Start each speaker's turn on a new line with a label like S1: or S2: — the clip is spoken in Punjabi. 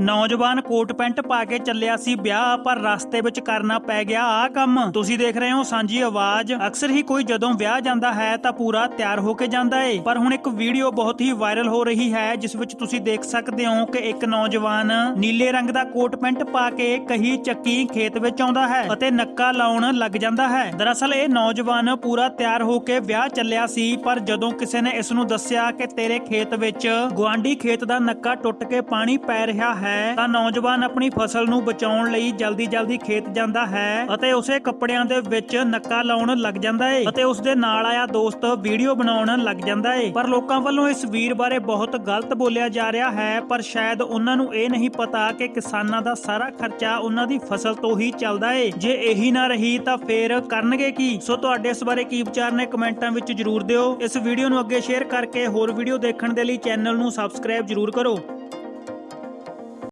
S1: ਨੌਜਵਾਨ ਕੋਟ ਪੈਂਟ ਪਾ ਕੇ ਚੱਲਿਆ ਸੀ ਵਿਆਹ, ਪਰ ਰਸਤੇ ਵਿੱਚ ਕਰਨਾ ਪੈ ਗਿਆ ਆ ਕੰਮ। ਤੁਸੀਂ ਦੇਖ ਰਹੇ ਹੋ ਸਾਂਝੀ ਆਵਾਜ਼। ਅਕਸਰ ਹੀ ਕੋਈ ਜਦੋਂ ਵਿਆਹ ਜਾਂਦਾ ਹੈ, ਤਾਂ ਪੂਰਾ ਤਿਆਰ ਹੋ ਕੇ ਜਾਂਦਾ ਏ। ਪਰ ਹੁਣ ਇੱਕ ਵੀਡੀਓ ਬਹੁਤ ਹੀ ਵਾਇਰਲ ਹੋ ਰਹੀ ਹੈ, ਜਿਸ ਵਿੱਚ ਤੁਸੀਂ ਦੇਖ ਸਕਦੇ ਹੋ ਕਿ ਇੱਕ ਨੌਜਵਾਨ ਨੀਲੇ ਰੰਗ ਦਾ ਕੋਟ ਪੈਂਟ ਪਾ ਕੇ ਕਹੀ ਚੱਕੀ ਖੇਤ ਵਿੱਚ ਆਉਂਦਾ ਹੈ ਅਤੇ ਨੱਕਾ ਲਾਉਣ ਲੱਗ ਜਾਂਦਾ ਹੈ। ਦਰਅਸਲ ਇਹ ਨੌਜਵਾਨ ਪੂਰਾ ਤਿਆਰ ਹੋ ਕੇ ਵਿਆਹ ਚੱਲਿਆ ਸੀ, ਪਰ ਜਦੋਂ ਕਿਸੇ ਨੇ ਇਸ ਨੂੰ ਦੱਸਿਆ ਕਿ ਤੇਰੇ ਖੇਤ ਵਿੱਚ ਗੁਆਂਢੀ ਖੇਤ ਦਾ ਨੱਕਾ ਟੁੱਟ ਕੇ ਪਾਣੀ ਪੈ ਰਿਹਾ ਹੈ ਹੈ। ਤਾਂ ਨੌਜਵਾਨ ਆਪਣੀ ਫਸਲ ਨੂੰ ਬਚਾਉਣ ਲਈ ਜਲਦੀ-ਜਲਦੀ ਖੇਤ ਜਾਂਦਾ ਹੈ ਅਤੇ ਉਸੇ ਕੱਪੜਿਆਂ ਦੇ ਵਿੱਚ ਨੱਕਾ ਲਾਉਣ ਲੱਗ ਜਾਂਦਾ ਏ ਅਤੇ ਉਸ ਦੇ ਨਾਲ ਆਇਆ ਦੋਸਤ ਵੀਡੀਓ ਬਣਾਉਣ ਲੱਗ ਜਾਂਦਾ ਏ। ਪਰ ਲੋਕਾਂ ਵੱਲੋਂ ਇਸ ਵੀਰ ਬਾਰੇ ਬਹੁਤ ਗਲਤ ਬੋਲਿਆ ਜਾ ਰਿਹਾ ਹੈ, ਪਰ ਸ਼ਾਇਦ ਉਹਨਾਂ ਨੂੰ ਇਹ ਨਹੀਂ ਪਤਾ ਕਿ ਕਿਸਾਨਾਂ ਦਾ ਸਾਰਾ ਖਰਚਾ ਉਹਨਾਂ ਦੀ ਫਸਲ ਤੋਂ ਹੀ ਚੱਲਦਾ ਏ। ਜੇ ਇਹੀ ਨਾ ਰਹੀ ਤਾਂ ਫੇਰ ਕਰਨਗੇ ਕੀ? ਸੋ ਤੁਹਾਡੇ ਇਸ ਬਾਰੇ ਕੀ ਵਿਚਾਰ ਨੇ ਕਮੈਂਟਾਂ ਵਿੱਚ ਜਰੂਰ ਦਿਓ। ਇਸ ਵੀਡੀਓ ਨੂੰ ਅੱਗੇ ਸ਼ੇਅਰ ਕਰਕੇ ਹੋਰ ਵੀਡੀਓ ਦੇਖਣ ਦੇ ਲਈ ਚੈਨਲ ਨੂੰ ਸਬਸਕ੍ਰਾਈਬ ਜਰੂਰ ਕਰੋ।